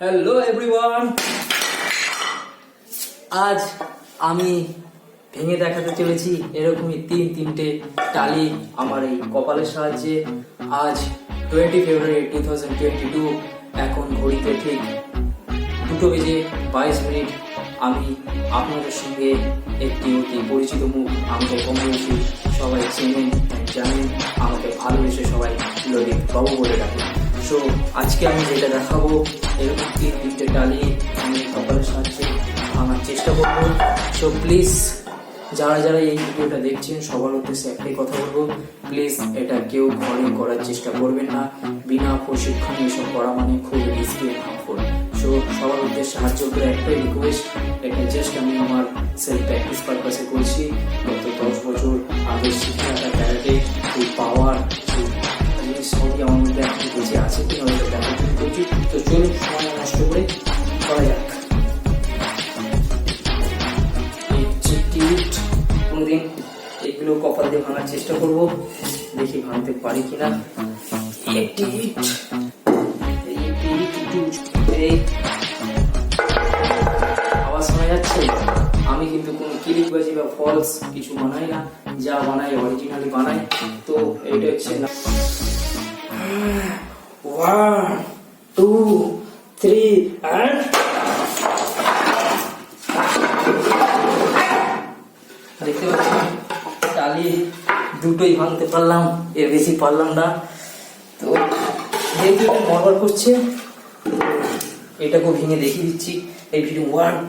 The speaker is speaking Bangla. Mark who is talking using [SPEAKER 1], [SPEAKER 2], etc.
[SPEAKER 1] হ্যালো এভরিওয়ান আজ আমি ভেঙে দেখাতে চলেছি এরকমই তিন তিনটে টালি আমার এই কপালের সাহায্যে। আজ twenty February two thousand twenty two এখন ঘড়িতে ঠিক দুটো বেজে বাইশ মিনিট। আমি আপনাদের সঙ্গে একটি অতি পরিচিত মুখ, আমাকে কম বয়সী সবাই চেনেন, জানেন, আমাকে ভালোবেসে সবাই ললিত বাবু বলে ডাকে সো আজকে আমি যেটা দেখাবো এরকম তিন তিনটে টালি আমি কপালের সাহায্যে ভাঙার চেষ্টা করব। সো প্লিজ যারা যারা এই ভিডিওটা দেখছেন, সবার উদ্দেশ্যে একটাই কথা বলব প্লিজ এটা কেউ ঘরে করার চেষ্টা করবেন না। বিনা প্রশিক্ষণে এসব করা মানে খুব রিস্কি হার্মফুল সো সবার উদ্দেশ্যে সাহায্য করে একটাই রিকোয়েস্ট এটা জাস্ট আমি আমার সেলফ প্র্যাকটিস পারপাসে করা যাক। কোনোদিন এগুলো কপাল দিয়ে ভাঙার চেষ্টা করব। দেখি ভাঙতে পারি কিনা। টিউট, এই আওয়াজ শোনা যাচ্ছে? আমি কিন্তু কোনো ক্লিকবাজি বা ফলস কিছু বানাই না। যা বানাই অরিজিনালি বানাই। তো এটা হচ্ছে না ওয়ান টু থ্রি and দেখতে পাচ্ছি টালি দুটোই ভাঙতে পারলাম, এর বেশি পারলাম না। তো যেহেতু এটা নর্মাল করছে এটাকেও ভেঙে দেখিয়ে দিচ্ছি। এই ভিডিও ওয়ান টু